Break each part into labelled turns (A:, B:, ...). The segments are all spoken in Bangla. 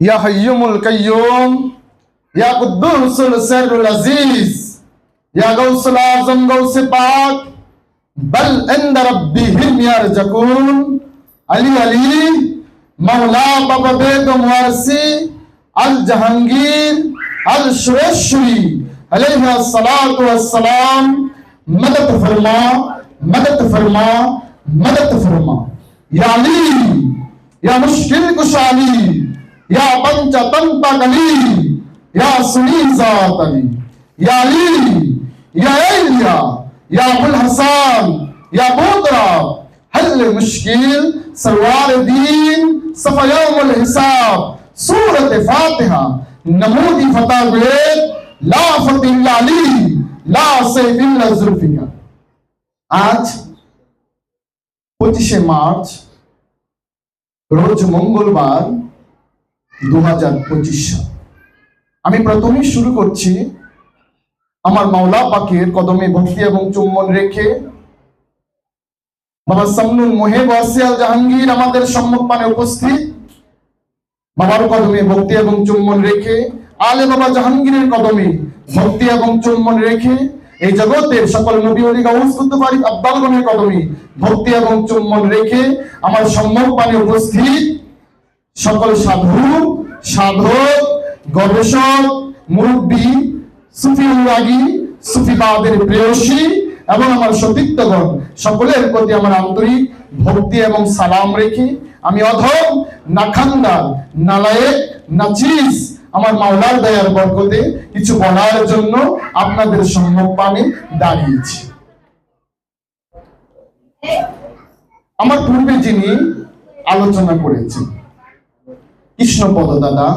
A: ইয়া হাইয়ুমুল কাইয়ুম ইয়া কুদ্দুসুল সিররুল আজিজ ইয়া গাউসুল আজম গাউসে পাক বল ইনদ রাব্বিহিম ইয়ারজাকুন আলী আলী মাওলা বাবা বেগম ওয়ারসি আল জাহাঙ্গীর আল সুরেশ্বরী আলাইহি আসসালাতু ওয়াসসালাম মদদ ফরমা মদদ ফরমা মদদ ফরমা ইয়া আলী ইয়া মুশকিল কুশালী या पंचतंत्र कली या सुनीसा तली या अली या एलिया या अबुल हसन या बोदरा हल मुश्किल सरवार दीन सफयाम हिसाब सूरत फातिहा नमूदी फता गुलेब ला फतिल्ला अली ला सैफिल्ला जुल्फिया আজ পঁচিশে মার্চ রোজ মঙ্গলবার দু আমি প্রথমেই শুরু করছি আমার মাওলা পাকের কদমে ভক্তি এবং চুম্বন রেখে। বাবা সামনুল মোহেব ওয়াসিয়াল জাহাঙ্গীর আমাদের সম্মুখপানে উপস্থিত। বাবার কদমে ভক্তি এবং চুম্বন রেখে, আলে বাবা জাহাঙ্গীরের কদমে ভক্তি এবং চুম্বন রেখে, এই জগতের সকল নবী কদমে ভক্তি এবং চুম্বন রেখে আমার সম্মুখপানে উপস্থিত। সকল সাধু, সাধক, গবেষক, মুরব্বী, সুফি অনুরাগী, সুফিবাদের প্রেয়সী এবং আমার সতীর্থগণ, সকলের প্রতি আমার আন্তরিক ভক্তি এবং সালাম রেখে আমি অধম নাখান্দার নালায়েক, নাচিস, আমার মাওলার দয়ার বরকতে কিছু বলার জন্য আপনাদের সম্মুখপানে দাঁড়িয়েছি। আমার পূর্বে যিনি আলোচনা করেছেন কৃষ্ণপদ দাদা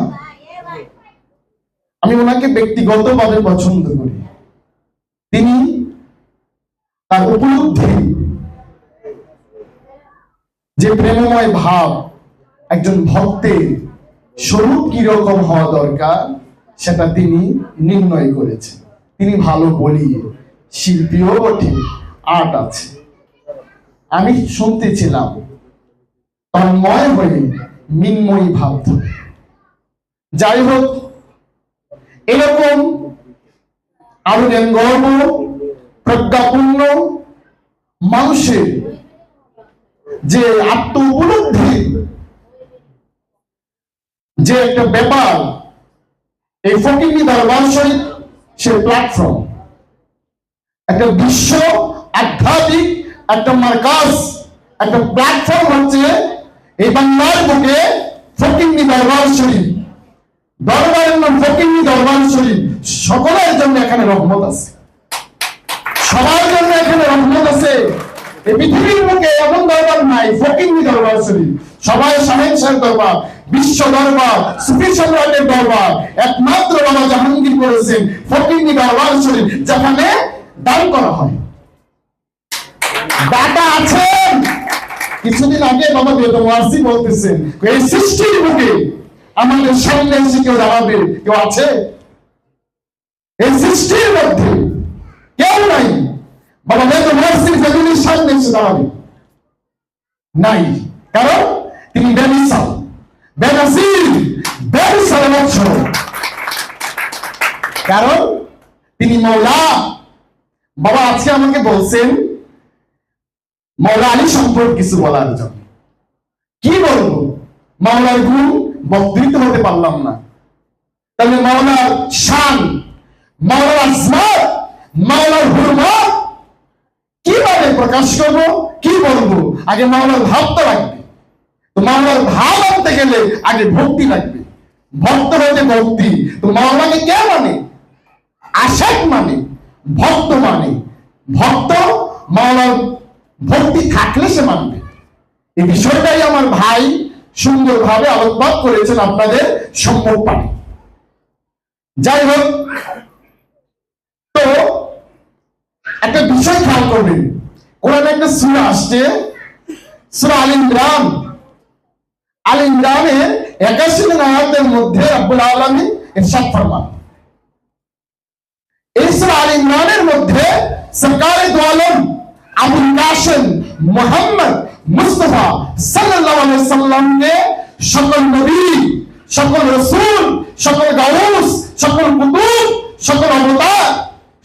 A: আমি ওনাকে ব্যক্তিগতভাবে পছন্দ করি। তিনি তার উপলব্ধি, যে প্রেমময় ভাব একজন ভক্তের স্বরূপ কি রকম হওয়া দরকার, সেটা তিনি নির্ণয় করেছেন। তিনি ভালো বলিয়ে শিল্পীও বটে, আর্ট আছে। আমি শুনতেছিলাম তন্ময় হয়ে মিন্ময়ী ভাব। যাই হোক, এরকম আরও গর্ব, প্রজ্ঞাপূর্ণ মানুষের যে আত্ম উপলব্ধি যে একটা ব্যাপার, এই ফকিনি দরবার শরীফ, সে প্ল্যাটফর্ম একটা বিশ্ব আধ্যাত্মিক, একটা মার্কাস, একটা প্ল্যাটফর্ম হচ্ছে এই বাংলার বুকে ফকিনি দরবার শরীফ, দরবারের নাম ফকিনি দরবার শরীফ, সকলের জন্য এখানে রহমত আছে। সবার জন্য এখানে রহমত আছে। এই পৃথিবীর এমন দরবার নাই দরবার শরীফ। সবাই শাহের দরবার, বিশ্ব দরবার, সুফি সম্রাটের দরবার, একমাত্র বাবা জাহাঙ্গীর করেছেন দরবার শরীফ, যেখানে দান করা হয়। ডাটা আছেন? কিছুদিন আগে বাবা বেদমার্সি বলতেছেন এই সৃষ্টির মুখে আমাদের সামনে এসে কেউ দাঁড়াবে? কেউ আছে? এই সৃষ্টির মধ্যে কেউ নাই। বাবা বেদমার্সির বেদুনির সামনে এসে দাঁড়াবে। নাই। কারণ তিনি বেমিসাল বেনাসির বেমিসাল বৎসর কারণ তিনি মৌলা। বাবা, আজকে আমাকে বলছেন মৌলা আলী সম্পর্কে কিছু বলার জন্য। কি বলব? মাওলার গুণ বক্তৃত হতে পারলাম না। তাহলে মাওলার শান মাওলার আসমাত মাওলার হুরমা কীভাবে প্রকাশ করব, কি বলব? আগে মাওলার তো লাগবে। তো মাওলার ভাব আনতে গেলে আগে ভক্তি লাগবে। ভক্ত হতে ভক্তি, তো মাওলাকে কে মানে? আশেক মানে ভক্ত মানে। ভক্ত মাওলার ভক্তি থাকলে সে মানবে। এই বিষয়টাই আমার ভাই সুন্দরভাবে আলোকপাত করেছেন আপনাদের সম্মুখ পানে। যাই হোক, তো একটা বিষয় খেয়াল করবেন। কোরআনে একটা সুরা আসছে, সুরা আল ইমরান। আল ইমরানের একাশি আয়াতের মধ্যে আব্বুল আলমী ইরশাদ ফরমান এই সুরা আল ইমরানের মধ্যে সরকারে দো আলম আবুল কাসেম মোহাম্মদ মুস্তফা সাল্লাল্লাহু আলাইহি সাল্লামকে সকল নবী, সকল রসুল, সকল গাউস, সকল কুতুব, সকল অবতার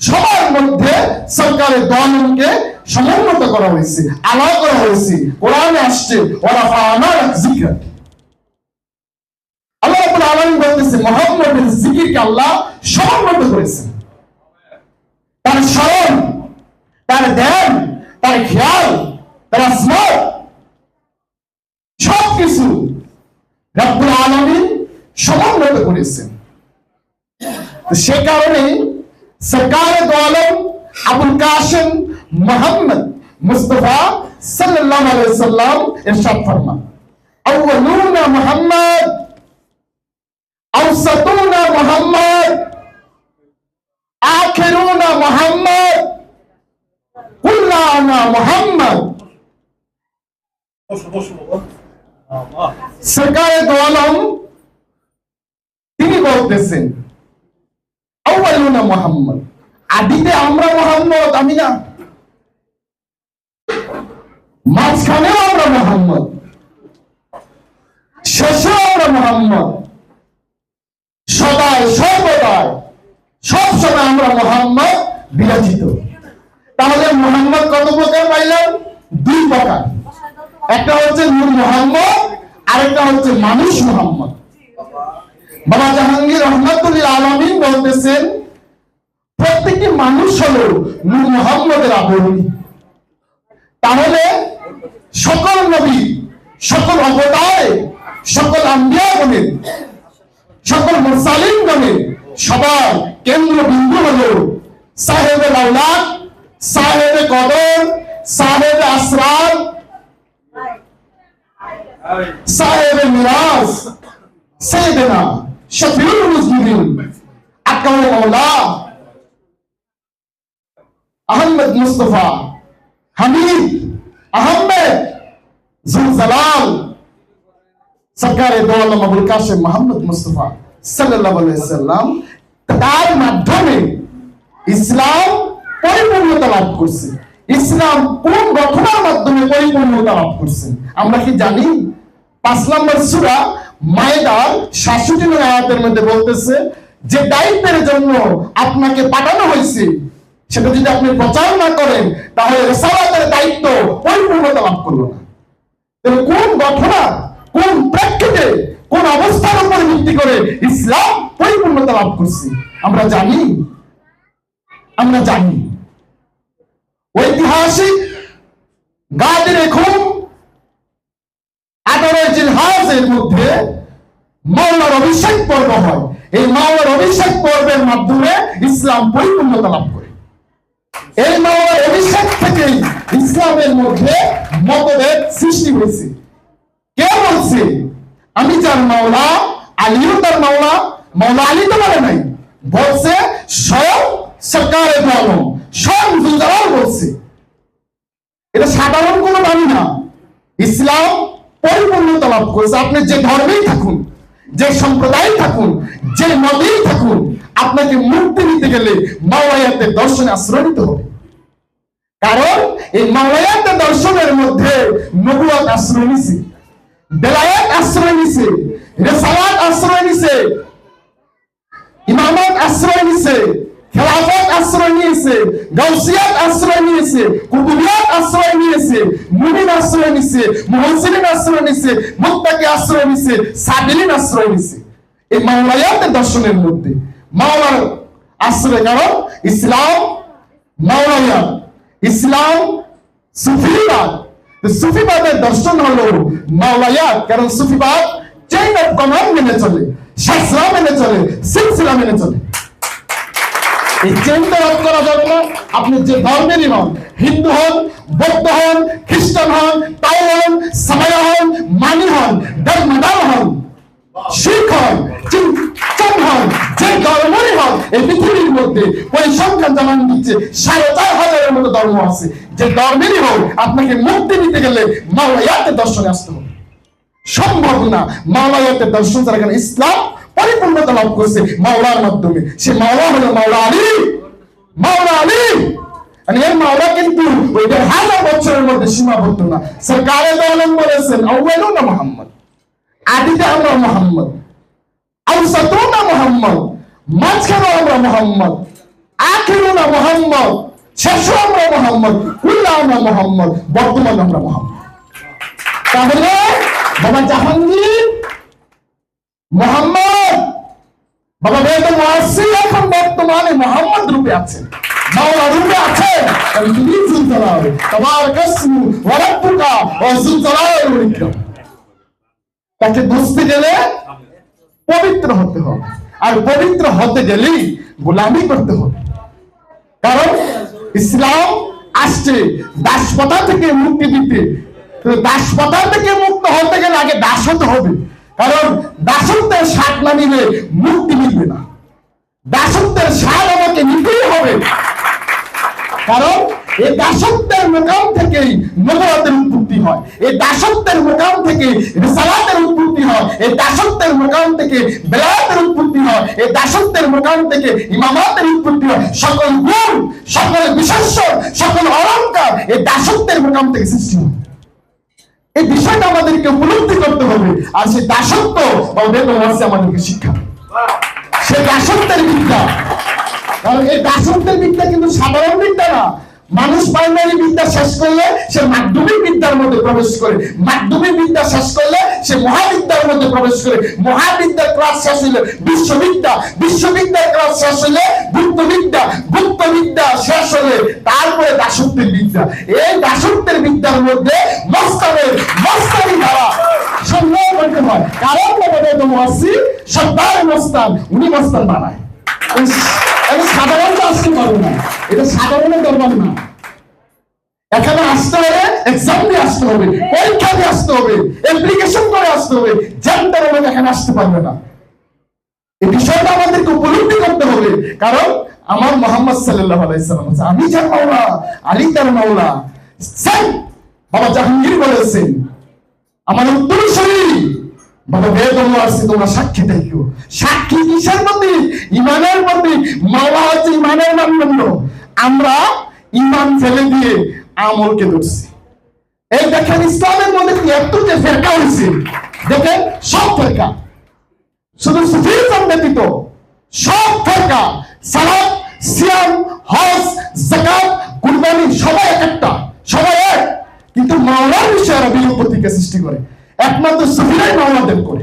A: সবার মধ্যে সরকারের দলকে সমুন্নত করা হয়েছে, আলাদা করা হয়েছে। কোরআনে আসছে ওরা আমার জিক্র আল্লাহ রাব্বুল আলামিন বলতেছে, মুহাম্মদের জিকিরকে আল্লাহ সমুন্নত করেছেন। তার স্মরণ, তার ধ্যান তার খেয়াল, তার স্মরণ সবকিছু রব্বুল আলামিন সমন্বিত করেছেন। সে কারণে সরকার দোয়ালম আবুল কাসিম মোহাম্মদ মুস্তফা সাল্লাম ইরশাদ ফরমান। আউয়ালুনা মুহাম্মদ আওসাতুনা মুহাম্মদ, আখিরুনা মুহাম্মদ। মুহাম্মদ। তিনি বলতেছেন মুহাম্মদ। আদিতে আমরা মোহাম্মদ আমি না। মাঝখানেও আমরা মোহাম্মদ শেষেও আমরা মোহাম্মদ সদায় সর্বদায় সব সময় আমরা মোহাম্মদ বিরাজিত তাহলে মোহাম্মদ কত প্রকার পাইলাম দুই প্রকার একটা হচ্ছে নূর প্রত্যেকটি মানুষ হলো নূর মোহাম্মদের আবরণী। তাহলে সকল নবী, সকল অবতারে, সকল আম্বিয়া গণের, সকল মুরসালিন গণের সবার কেন্দ্রবিন্দু হলো সাহেবে সাহেবে কদর সাহেবে আসরার সাহেবে মিরাজ সৈয়দনা শফিউল মুসলিমিন আকরাম মাওলা আহমদ মুস্তফা, হামিদ আহমেদ জুলজালাল সরকারে দোয়ালাম আবুল কাসেম মোহাম্মদ মুস্তফা সাল্লাল্লাহু আলাইহি সাল্লাম তার মাধ্যমে ইসলাম পরিপূর্ণতা লাভ করছে। ইসলাম কোন ঘটনার মাধ্যমে পরিপূর্ণতা লাভ করছে? আমরা কি জানি? পাঁচ নম্বর সূরা মধ্যে বলতেছে, যে দায়িত্বের জন্য আপনাকে পাঠানো হয়েছে, সেটা যদি আপনি প্রচার না করেন, তাহলে রেসালাতের দায়িত্ব পরিপূর্ণতা লাভ না। কোন ঘটনা, কোন প্রেক্ষিতে, কোন অবস্থার উপর ভিত্তি করে ইসলাম পরিপূর্ণতা লাভ করছে? আমরা জানি আমরা জানি। ঐতিহাসিক গাদের আদরের জিলহাজের মধ্যে মাওলার অভিষেক পর্ব হয়। এই মাওলার অভিষেক পর্বের মাধ্যমে ইসলাম পরিপূর্ণতা লাভ করে। এই মাওলার অভিষেক থেকেই ইসলামের মধ্যে মতভেদ সৃষ্টি হয়েছে। কে বলছে? আমি যার মাওলা, আলীও তার মাওলা মাওলা আলী তো বলে নাই। বলছে স্বয়ং সরকারের আলম স্বয়ং জুলজালাল বলছে। এটা সাধারণ কোনো বাণী না। ইসলাম পরিপূর্ণতা লাভ করেছে। আপনি যে ধর্মেই থাকুন, যে সম্প্রদায় থাকুন, যে নদীই থাকুন, আপনাকে মুক্তি নিতে গেলে মাওলায়াতের দর্শনে আশ্রয় নিতে হবে। কারণ এই মাওলায়াতের দর্শনের মধ্যে নবুয়াত আশ্রয় নিছে, বেলায়াত আশ্রয় নিছে, রেসালাত আশ্রয় নিছে, ইমামত আশ্রয় নিছে খেলাফত আশ্রয় নিয়েছে গাউসিয়াত আশ্রয় নিয়েছে কুতুবিয়াত আশ্রয় নিয়েছে মুমিন আশ্রয় নিছে মুহসিনিন আশ্রয় নিছে মুত্তাকি আশ্রয় নিছে সাবিলিন আশ্রয় নিছে এই মাওলায়াতের দর্শনের মধ্যে মাওলার আশ্রয় কারণ ইসলাম মাওলায়া, ইসলাম সুফিবাদ। সুফিবাদের দর্শন হলো মাওলায়াত কারণ সুফিবাদ চেইন অফ কমান্ড মেনে চলে শাস্ত্রা মেনে চলে, সিলসিলা মেনে চলে। এই চেনটা রদ করা যাবে আপনি যে ধর্মেরই হন, হিন্দু হন, বৌদ্ধ হন, খ্রিস্টান হন হন হন, মানি হন ধর্মদার হন, শিখ হন, চিন্তন হন, যে ধর্মেরই হন, এই পৃথিবীর মধ্যে জানান দিচ্ছে সাড়ে চার হাজারের মতো ধর্ম আছে। যে ধর্মেরই হোক, আপনাকে মুক্তি নিতে গেলে মাওলায়াতের দর্শনে আসতে হবে। সম্ভব না মাওলায়াতের দর্শন ইসলাম পরিপূর্ণতা লাভ করেছে মাওলার মাধ্যমে। সে মাওলা হলো মাওলা আলী। মাওলা আলী। মানে এর মাওলা কিন্তু ওই হাজার বছরের মধ্যে সীমাবদ্ধ না। বলেছেন না মোহাম্মদ। আদিতে আমরা মোহাম্মদ। আউসাতুনা মুহাম্মদ। মাঝখানে আমরা মোহাম্মদ। আখিরুনা মোহাম্মদ। শেষও আমরা মোহাম্মদ। কুল্লা আমরা মোহাম্মদ। বর্তমান আমরা মোহাম্মদ। তাহলে বাবা জাহাঙ্গীর, মোহাম্মদ বাবা বেদম ওয়াসি এখন বর্তমানে মোহাম্মদ রূপে আছেন মাওলা রূপে আছেন তুমি তাকে বুঝতে গেলে পবিত্র হতে হবে। আর পবিত্র হতে গেলেই গোলামি করতে হবে। কারণ ইসলাম আসছে দাসপতা থেকে মুক্তি দিতে। তো দাসপতা থেকে মুক্ত হতে গেলে আগে দাস হতে হবে। কারণ দাসত্বের স্বাদ না নিলে মুক্তি মিলবে না। দাসত্বের স্বাদ আমাকে নিতেই হবে। কারণ এই দাসত্বের মোকাম থেকেই নবরাতের উৎপত্তি হয়। এই দাসত্বের মোকাম থেকে রিসালাতের উৎপত্তি হয়। এই দাসত্বের মোকাম থেকে বেলায়াতের উৎপত্তি হয়। এই দাসত্বের মোকাম থেকে ইমামাতের উৎপত্তি হয়। সকল গুণ, সকল বিশেষ্য, সকল অলঙ্কার এই দাসত্বের মোকাম থেকে সৃষ্টি হয়। এই বিষয়টা আমাদেরকে উপলব্ধি করতে হবে। আর সেই দাসত্ব বা আমাদেরকে শিক্ষা। সে দাসত্বের বিদ্যা। কারণ এই দাসত্বের বিদ্যা কিন্তু সাধারণ বিদ্যা না। মানুষ প্রাইমারি বিদ্যা শেষ করলে সে মাধ্যমিক বিদ্যার মধ্যে প্রবেশ করে। মাধ্যমিক বিদ্যা শেষ করলে সে মহাবিদ্যার মধ্যে প্রবেশ করে। মহাবিদ্যার ক্লাস শেষ হলে বিশ্ববিদ্যা। বিশ্ববিদ্যার ক্লাস শেষ হলে গুপ্ত বিদ্যা গুপ্ত বিদ্যা শেষ হলে তারপরে দাসত্বের বিদ্যা। এই দাসত্বের বিদ্যার মধ্যে মস্তানি দ্বারা সন্দেহ করতে হয় মহাসি সর্দার মস্তান উনি মস্তান বানায়। এটা সাধারণত আসতে পারবে না এটা সাধারণ দরবার না। এখানে আসতে এক্সাম দিয়ে আসতে হবে পরীক্ষা দিয়ে আসতে হবে অ্যাপ্লিকেশন করে আসতে হবে এখানে আসতে পারবে না। এই বিষয়টা আমাদেরকে উপলব্ধি করতে হবে কারণ আমার মোহাম্মদ সাল্লাল্লাহু আলাইহি সাল্লাম বলছে, আমি যার মাওলা আলী তার মাওলা বাবা জাহাঙ্গীর বলেছেন আমার উত্তরসূরি বাবা বেদম তোমরা সাক্ষী দেখিও। সাক্ষী কিসের প্রতি? ইমানের প্রতি। হচ্ছে ইমানের মানদণ্ড আমরা ইমান ফেলে দিয়ে আমলকে ধরছি। এই দেখেন, ইসলামের মধ্যে এত যে ফেরকা হয়েছে। দেখেন, সব ফেরকা। শুধু সুফিজম ব্যতীত সব ফেরকা। সালাত, সিয়াম, হজ জাকাত কুরবানি, সবাই এক একটা। সবাই এক। কিন্তু মাওলার বিষয়ে ওরা বিরূপতিকে সৃষ্টি করে। একমাত্র সুফিরাই মাওলাদের করে।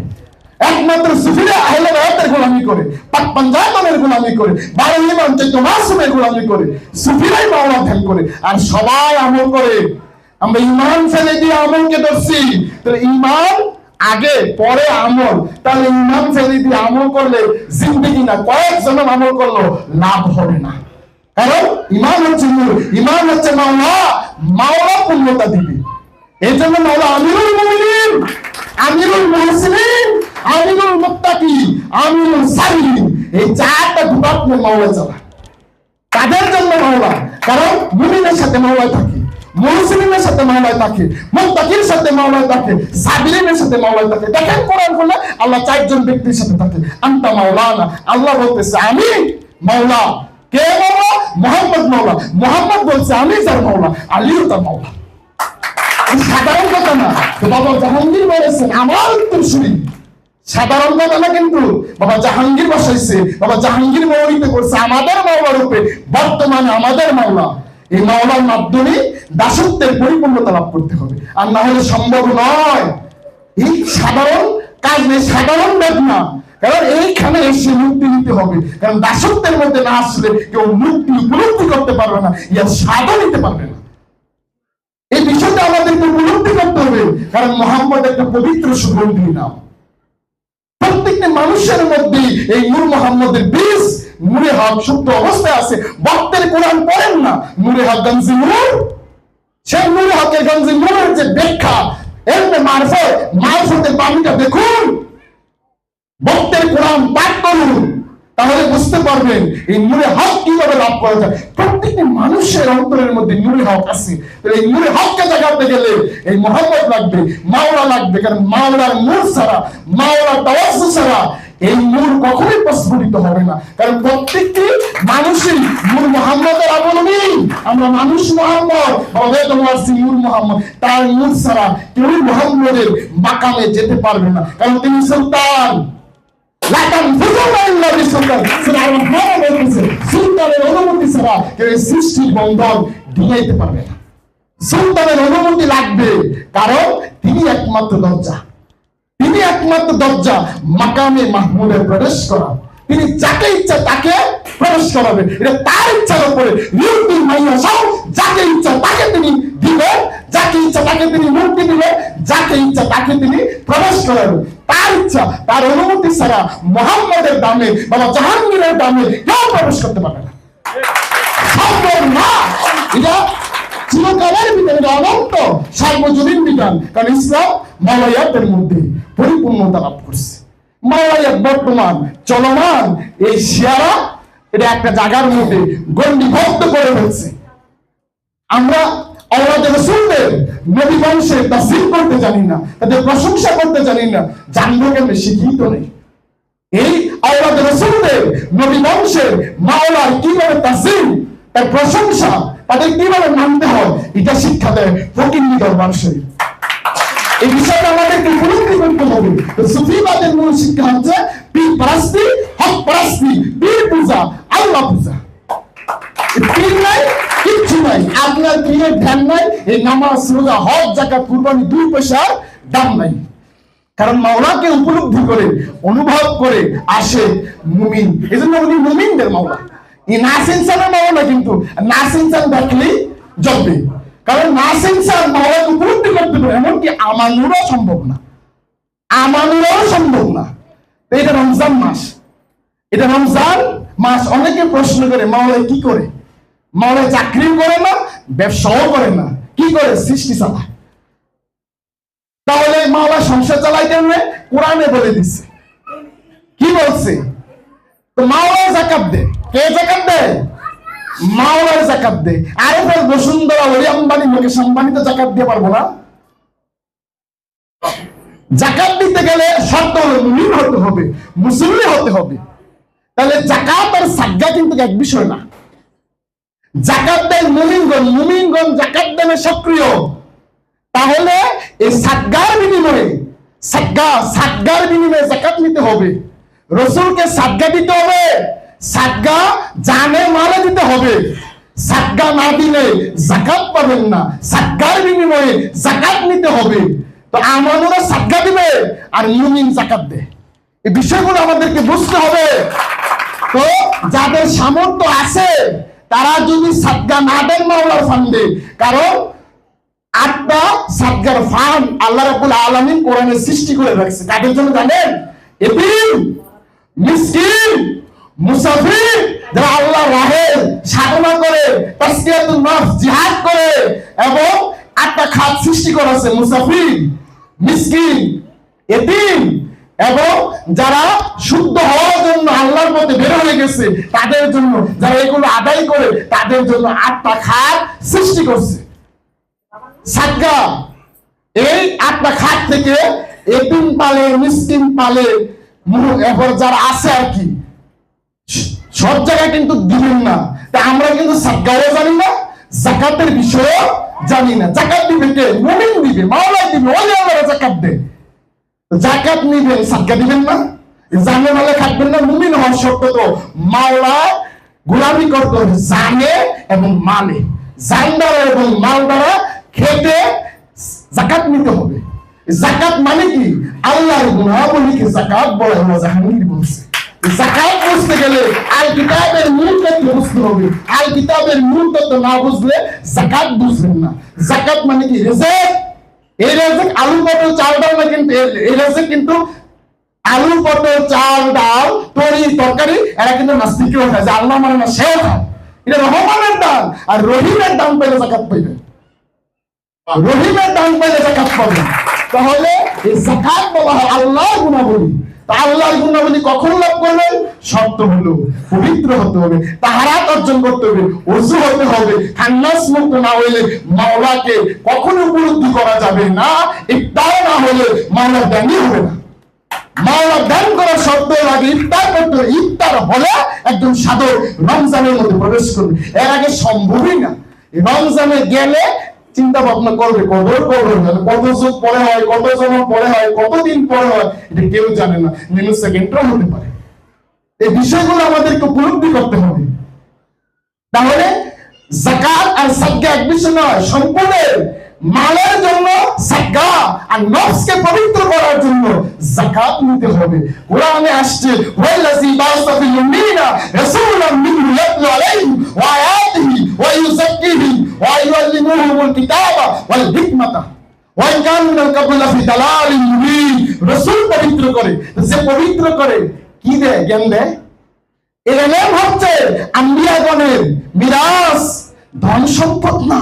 A: একমাত্র সুফিরা আহলে বায়াতের গোলামি করে পাক পাঞ্জাবের গোলামি করে বারো ইমাম চৈত্য মাসুমের গোলামি করে সুফিরাই মাওলা ধ্যান করে। আর সবাই আমল করে। আমরা ইমান ফেলে দিয়ে আমলকে ধরছি। তাহলে ইমান আগে, পরে আমল। তাহলে ইমান ফেলে দিয়ে আমল করলে জিন্দগি না, কয়েক জনম আমল করল, লাভ হবে না। কারণ ইমান হচ্ছে ইমান হচ্ছে মাওলা। মাওলা পূর্ণতা দিবে। এই জন্য মাওলা আমিরুল মুমিনিন, আমিরুল মুহসিনিন, আমিরুল মুত্তাকি, আমিরুল সাবিরিন। এই চারটা ডিপার্টমেন্ট মাওলা চালায় তাদের জন্য মাওলা? কারণ মুমিনের সাথে মাওলা থাকে মুসলিমের সাথে মাওলায় থাকে, মুত্তাকির সাথে মাওলায় থাকে, সাবিরিনের সাথে মাওলায় থাকে। দেখেন কোরআন বলে আল্লাহ চারজন ব্যক্তির সাথে থাকে। আন্তা মাওলানা, আল্লাহ বলতেছে, আমি মাওলা। কে মাওলা? মোহাম্মদ মাওলা। মোহাম্মদ বলছে, আমি যার মাওলা। আলীও তার মাওলা। সাধারণ কথা না। বাবা জাহাঙ্গীর বলেছেন আমার উত্তরসূরি সাধারণ কথা না কিন্তু বাবা জাহাঙ্গীর বসাইছে বাবা জাহাঙ্গীর করছে আমাদের মাওলা রূপে, বর্তমানে আমাদের মাওলা। এই মাওলার মাধ্যমে দাসত্বের পরিপূর্ণতা লাভ করতে হবে। আর না হলে সম্ভব নয়। এই সাধারণ কাজ নেই সাধারণ ব্যাপ কারণ এইখানে এসে মুক্তি নিতে হবে। কারণ দাসত্বের মধ্যে না আসলে কেউ মুক্তি উপলব্ধি করতে পারবে না স্বাদও নিতে পারবে না। এই বিষয়টা আমাদেরকে উপলব্ধি করতে হবে। কারণ মোহাম্মদ একটা পবিত্র সুগন্ধি নাম। প্রত্যেকটা মানুষের মধ্যে এই নূর মোহাম্মদের বীজ, নূরে হক সুপ্ত অবস্থায় আছে। বক্তের কোরআন পড়েন না। নূরে হক গঞ্জি নূর। সেই নূরে হকের গঞ্জি নূরের যে ব্যাখ্যা, এর মারফত, মারফতের পানিটা দেখুন। বক্তের কোরআন পাঠ করুন। তাহলে বুঝতে পারবেন এই নূরে হক কীভাবে লাভ করা যায়? প্রত্যেকটা মানুষের অন্তরের মধ্যে নূরে হক আছে। এই নূরে হককে দেখাতে গেলে এই মোহাম্মদ লাগবে, মাওলা লাগবে, কারণ মাওলার নূর ছাড়া মাওলার তাওয়াজ্জু ছাড়া এই নূর কখনোই প্রস্ফুটিত হবে না। কারণ প্রত্যেকটি মানুষই নূর মোহাম্মদের অবলম্বী আমরা মানুষ মোহাম্মদ হবে তোমার শ্রী নূর মোহাম্মদ। তার নূর ছাড়া কেউ মোহাম্মদের মাকামে যেতে পারবে না। কারণ তিনি সুলতান। লাগবে, কারণ তিনি একমাত্র তিনি একমাত্র মাহমুদে প্রবেশ করা। তিনি যাকে ইচ্ছা তাকে প্রবেশ করাবে। এটা তার ইচ্ছার উপরে যাকে ইচ্ছা তাকে তিনি দিবে, যাকে ইচ্ছা তাকে তিনি মুক্তি দিবে, যাকে ইচ্ছা তাকে তিনি প্রবেশ করাবে। তার ইচ্ছা তার অনুমতি ছাড়া মোহাম্মদের দামে বাবা জাহাঙ্গীরের দামে কেউ প্রবেশ করতে পারবে না। কারণ মধ্যে পরিপূর্ণতা লাভ করছে। বর্তমান চলমান এই শিয়ারা এটা একটা জায়গার মধ্যে গণ্ডিবদ্ধ করে ফেলছে। আমরা আল্লাহ রসুলদের নবী বংশে তাসির করতে জানি না, তাদের প্রশংসা করতে জানি না, জানব কেন শিখিত নেই। এই আল্লাহ রসুলদের নবী বংশের মাওলার কীভাবে তাসিম তার প্রশংসা, তাদের কীভাবে মানতে হয়, এটা শিক্ষা দেয় দরবার শরীফ এই বিষয়টা আমাদেরকে উপলব্ধি করতে হবে। তো সুফিবাদের মূল শিক্ষা হচ্ছে পীর পরাস্তি হক পরাস্তি পীর পূজা আল্লাহ পূজা পীর নাই। কিচ্ছু আপনার পীরের ধ্যান নাই, এই নামাজ, রোজা, হজ জাকাত কুরবানি, দুই পয়সার দাম নাই। কারণ মাওলাকে উপলব্ধি করে, অনুভব করে আসে মুমিন। এই জন্য উনি মুমিনদের মাওলা। এই নাসিনসানের মাওলা কিন্তু নাসিনসান দেখলেই জব্বে কারণ নাসিনসান মাওলাকে উপলব্ধি করতে পারে, এমনকি আমানুরও সম্ভব না। আমানুরও সম্ভব না। এটা রমজান মাস। এটা রমজান মাস। অনেকে প্রশ্ন করে, মাওলায় কি করে? মাওলায় চাকরি করে না, ব্যবসাও করে না। কি করে? সৃষ্টি চালায়। তাহলে মাওলা সংসার চালাই কেমনে কোরআনে বলে দিচ্ছে কি বলছে? তো জাকাত দে। কে জাকাত জাকাত দে। আরে বসুন্ধরা ওরি আম্বানি, মুকেশ আম্বানি তো জাকাত দিয়ে পারব না। জাকাত দিতে গেলে শর্ত হলো মুমিন হতে হবে মুসলিম হতে হবে। তাহলে জাকাত আর সাজ্জা কিন্তু এক বিষয় না। জাকাত দেন মুমিনগণ মুমিনগণ জাকাত সক্রিয়। তাহলে এই সাদগার বিনিময়ে সাদগা সাদগার বিনিময়ে জাকাত নিতে হবে। রসুলকে সাদগা দিতে হবে সাদগা জানে দিতে হবে। সাদগা না দিলে জাকাত পাবেন না। সাদগার বিনিময়ে জাকাত নিতে হবে। তো আমাদেরও সাদগা দিবে আর মুমিন জাকাত দে এই বিষয়গুলো আমাদেরকে বুঝতে হবে। তো যাদের সামর্থ্য আছে তারা যদি সাদগা না দেন মাওলার ফান্ডে, কারণ আটটা সাদগার ফান আল্লাহ রাব্বুল আলামিন কোরআনে সৃষ্টি করে রাখছে। কাদের জন্য জানেন? এতিম মিসকিন মুসাফির, যারা আল্লাহ রাহে সাধনা করে তাসকিয়াতুন নফস, জিহাদ করে, এবং আটটা খাত সৃষ্টি করেছে, মুসাফির, মিসকিন, এতিম, এবং যারা শুদ্ধ হওয়ার জন্য আল্লাহর মধ্যে বের হয়ে গেছে, তাদের জন্য যারা এগুলো আদায় করে, তাদের জন্য আটটা খাত সৃষ্টি করছে। এই আটটা খাত থেকে এতিম পালে মিসকিন পালে এরপর যারা আছে আর কি, সব জায়গায় কিন্তু দিবেন না। তা আমরা কিন্তু সাজ্জাও জানি না, জাকাতের বিষয়ও জানি না। জাকাত দিবে কে? মুমিন দিবে মাওলাই দিবে ওই আল্লাহর জাকাত দেয়। জাকাত নিবেন সাদকা দিবেন না। জানে মালে খাটবেন না মুমিন হওয়ার শর্ত তো মাওলা গোলামি করতে হবে জানে এবং মানে। জান দ্বারা এবং মাল দ্বারা খেতে জাকাত নিতে হবে। জাকাত মানে কি? আল্লাহর গুণাবলীকে জাকাত বলে হলো জাহাঙ্গীর বলছে। জাকাত বুঝতে গেলে আল কিতাবের মূল তত্ত্ব বুঝতে হবে। আল কিতাবের মূল তত্ত্ব না বুঝলে জাকাত বুঝবেন না। জাকাত মানে কি? রেজেক। এই রেজেক আলু পটল চাল ডাল না কিন্তু এই রেজেক কিন্তু আলু, পটল, চাল, ডাল তরি তরকারি, এরা কিন্তু নাস্তিকেও খায় যে আল্লাহ মানে না খায় এটা রহমানের দান আর রহিমের দান পেলে জাকাত পাইবে। রহিমের দান পেলে জাকাত পাবে। তাহলে এই জাকাত বলা হয় গুণাবলী। তা গুণাবলী কখন লাভ করবেন? শর্ত হলো, পবিত্র হতে হবে, তাহারাত অর্জন করতে হবে, অজু হতে হবে, খান্নাস মুক্ত না হইলে মাওলাকে কখনো উপলব্ধি করা যাবে না, ইফতার না হলে মাওলা জ্ঞানী হবে না। কত পরে হয়, কত সময় পরে হয় কতদিন পরে হয়, এটা কেউ জানে না। মিনিট সেকেন্ডও হতে পারে। এই বিষয়গুলো আমাদেরকে উপলব্ধি করতে হবে। তাহলে জাকাত আর সাদকা এক বিষয় নয়, সম্পূর্ণ মালের জন্য সাদকা আর নফসকে পবিত্র করার জন্য জাকাত নিতে হবে। কোরআনে আসছে, ওয়াল্লাযী বা'আসা ফিল উম্মিয়িনা রাসূলাম ইয়াতলু ওয়া আয়াতিহি ওয়া ওয়া কিতাবা ওয়াল হিকমাতা। ওয়া কানু মিনাল ক্বাবলি দালালিন মুবিন। রাসূল পবিত্র করে। যে পবিত্র করে কি দেয়? জ্ঞান দেয়? এর নাম হচ্ছে আম্বিয়াগণের মিরাজ ধন সম্পদ না।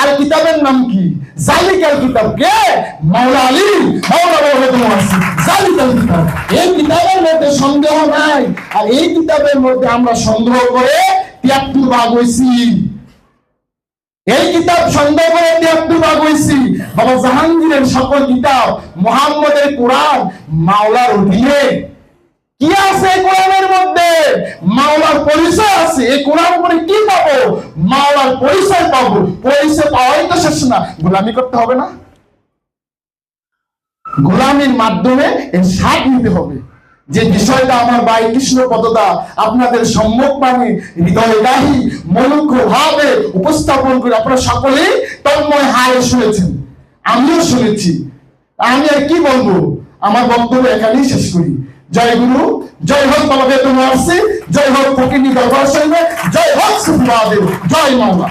A: আল কিতাবের নাম কি? জালিকাল কিতাব কে? মাওলা আলী, মাওলা মহম্মদ আছে জালিকাল কিতাব। এই কিতাবের মধ্যে সন্দেহ নাই। আর এই কিতাবের মধ্যে আমরা সন্দেহ করে তিয়াত্তর ভাগ হয়েছি এই কিতাব সন্দেহ করে তিয়াত্তর ভাগ হয়েছি বাবা জাহাঙ্গীরের সকল কিতাব, মোহাম্মদের কোরআন, মাওলার অধীনে। কি আছে কোরআনের মধ্যে? মাওলার পরিচয় আছে। এই কোরআন কি পাবো? মাওলার পরিচয় পাবো। পরিচয় পাওয়াই তো শেষ না। গোলামি করতে হবে না? গোলামির মাধ্যমে এর নিতে হবে। যে বিষয়টা আমার কৃষ্ণ আপনাদের সম্মুখ মানে হৃদয়দাহী মনুক্ষ ভাবে উপস্থাপন করে আপনারা সকলেই তন্ময় হায় শুনেছেন। আমিও শুনেছি। আমি আর কি বলব? আমার বক্তব্য এখানেই শেষ করি। জয় গুরু, জয় হোক তুমি আসছি জয় হোক ফকিনী দরবার জয় হোক সুফিবাদের জয় মাওলা।